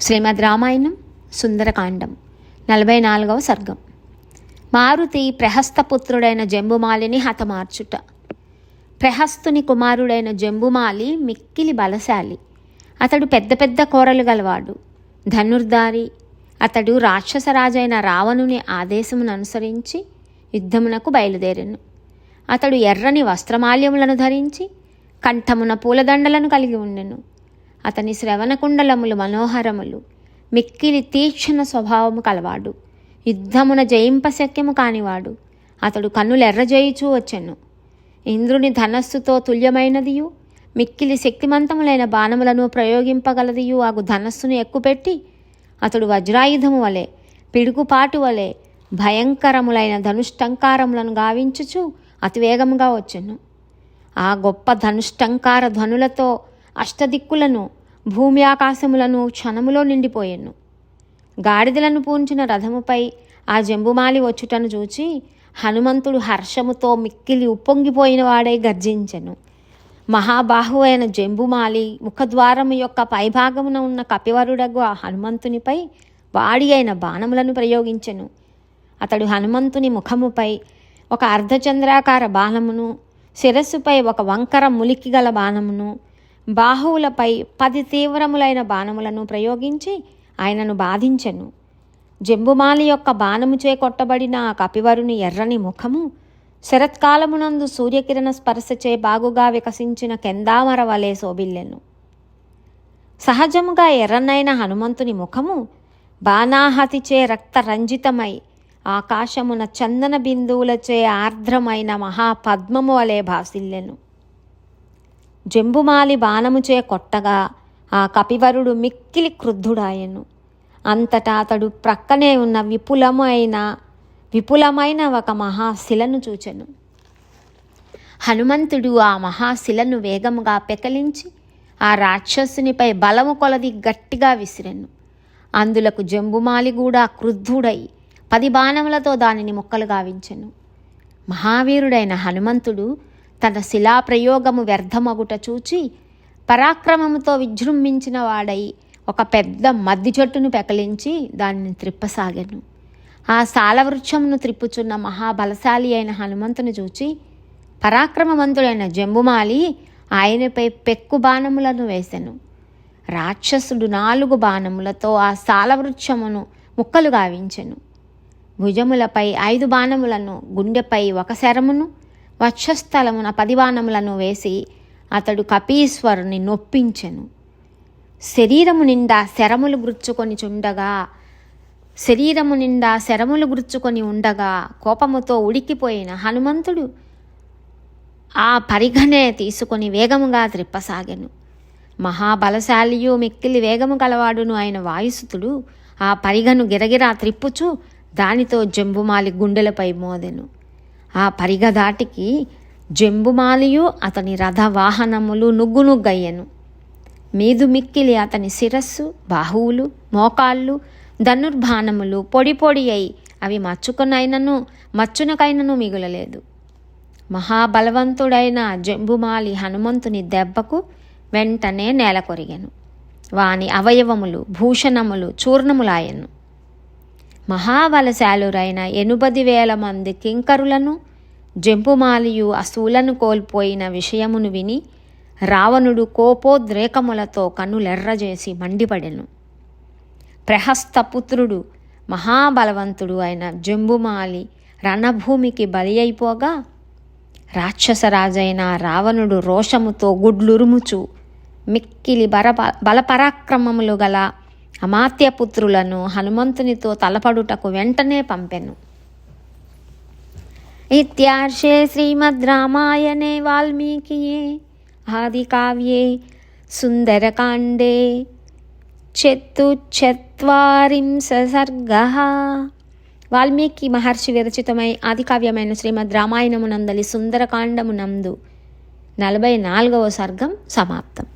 శ్రీమద్ రామాయణం సుందరకాండం నలభై నాలుగవ సర్గం. మారుతి ప్రహస్తపుత్రుడైన జంబుమాలిని హతమార్చుట. ప్రహస్తుని కుమారుడైన జంబుమాలి మిక్కిలి బలశాలి. అతడు పెద్ద పెద్ద కోరలు గలవాడు. ధనుర్ధారి అతడు రాక్షసరాజైన రావణుని ఆదేశమును అనుసరించి యుద్ధమునకు బయలుదేరెను. అతడు ఎర్రని వస్త్రమాల్యములను ధరించి కంఠమున పూలదండలను కలిగి ఉండెను. అతని శ్రవణకుండలములు మనోహరములు. మిక్కిలి తీక్షణ స్వభావము కలవాడు. యుద్ధమున జయింపశక్యము కానివాడు. అతడు కన్నులెర్రజేయుచూ వచ్చెను. ఇంద్రుని ధనస్సుతో తుల్యమైనదియు మిక్కిలి శక్తిమంతములైన బాణములను ప్రయోగింపగలదియు ఆగు ధనస్సును ఎక్కుపెట్టి అతడు వజ్రాయుధము వలె పిడుగుపాటు వలె భయంకరములైన ధనుష్టంకారములను గావించుచు అతివేగముగా వచ్చెను. ఆ గొప్ప ధనుష్టంకార ధ్వనులతో అష్టదిక్కులను భూమి ఆకాశములను క్షణములో నిండిపోయెను. గాడిదలను పూంచిన రథముపై ఆ జంబుమాలి వచ్చుటను చూచి హనుమంతుడు హర్షముతో మిక్కిలి ఉప్పొంగిపోయిన వాడై గర్జించెను. మహాబాహు అయిన జంబుమాలి ముఖద్వారము యొక్క పైభాగమున ఉన్న కపివరుడగు ఆ హనుమంతునిపై వాడి అయిన బాణములను ప్రయోగించెను. అతడు హనుమంతుని ముఖముపై ఒక అర్ధచంద్రాకార బాణమును శిరస్సుపై ఒక వంకర ములికి గల బాణమును బాహువులపై పది తీవ్రములైన బాణములను ప్రయోగించి ఆయనను బాధించెను. జంబుమాలి యొక్క బాణముచే కొట్టబడిన ఆ కపివరుని ఎర్రని ముఖము శరత్కాలమునందు సూర్యకిరణ స్పర్శచే బాగుగా వికసించిన కెందామర వలె శోభిల్లెను. సహజముగా ఎర్రనైన హనుమంతుని ముఖము బాణాహతిచే రక్తరంజితమై ఆకాశమున చందన బిందువులచే ఆర్ద్రమైన మహాపద్మము వలె భాసిల్లెను. జంబుమాలి బాణముచే కొట్టగా ఆ కపివరుడు మిక్కిలి క్రుద్ధుడాయెను. అంతటా అతడు ప్రక్కనే ఉన్న విపులమైన విపులమైన ఒక మహాశిలను చూచెను. హనుమంతుడు ఆ మహాశిలను వేగముగా పెకలించి ఆ రాక్షసునిపై బలము కొలది గట్టిగా విసిరెను. అందులకు జంబుమాలి కూడా క్రుద్ధుడై పది బాణములతో దానిని ముక్కలు గావించెను. మహావీరుడైన హనుమంతుడు తన శిలాప్రయోగము వ్యర్థమగుట చూచి పరాక్రమముతో విజృంభించిన వాడై ఒక పెద్ద మద్ది చెట్టును పెకలించి దానిని త్రిప్పసాగాను. ఆ సాలవృక్షమును త్రిప్పుచున్న మహాబలశాలి అయిన హనుమంతుని చూచి పరాక్రమవంతుడైన జంబుమాలి ఆయనపై పెక్కు బాణములను వేసెను. రాక్షసుడు నాలుగు బాణములతో ఆ సాలవృక్షమును ముక్కలు గావించెను. భుజములపై ఐదు బాణములను గుండెపై ఒక శరమును వక్షస్థలమున పదివానములను వేసి అతడు కపీశ్వరుని నొప్పించెను. శరీరము నిండా శరములు గుర్చుకొని చుండగా శరీరము నిండా శరములు గుర్చుకొని ఉండగా కోపముతో ఉడికిపోయిన హనుమంతుడు ఆ పరిఘనే తీసుకొని వేగముగా త్రిప్పసాగెను. మహాబలశాలియు మిక్కిలి వేగము గలవాడును ఆయన వాయుసుతుడు ఆ పరిగను గిరగిరా త్రిప్పుచు దానితో జంబుమాలి గుండెలపై మోదెను. ఆ పరిగ దాటికి జంబుమాలియు అతని రథ వాహనములు నుగ్గు నుగ్గయ్యెను మీదు మిక్కిలి అతని శిరస్సు బాహువులు మోకాళ్ళు ధనుర్బాణములు పొడి పొడి అయి అవి మచ్చుకునైనను మచ్చునకైనను మిగులలేదు. మహాబలవంతుడైన జంబుమాలి హనుమంతుని దెబ్బకు వెంటనే నేలకొరిగాను వాని అవయవములు భూషణములు చూర్ణములాయను. మహాబలశాలురైన ఎనుబది వేల మంది కింకరులను జంపుమాలియు అసూలను కోల్పోయిన విషయమును విని రావణుడు కోపోద్రేకములతో కన్నులెర్రజేసి మండిపడెను. ప్రహస్తపుత్రుడు మహాబలవంతుడు అయిన జంబుమాలి రణభూమికి బలి అయిపోగా రాక్షసరాజైన రావణుడు రోషముతో గుడ్లురుముచు మిక్కిలి బర బలపరాక్రమములు గల అమాత్యపుత్రులను హనుమంతునితో తలపడుటకు వెంటనే పంపెను. ఇత్యార్షే శ్రీమద్ రామాయణే వాల్మీకియే सुन्दरकाण्डे సుందరకాండే చతుచత్వారింశ సర్గ వాల్మీకి మహర్షి విరచితమై ఆదికావ్యమైన శ్రీమద్ రామాయణమునందలి సుందరకాండమునందు నలభై నాలుగవ సర్గం సమాప్తం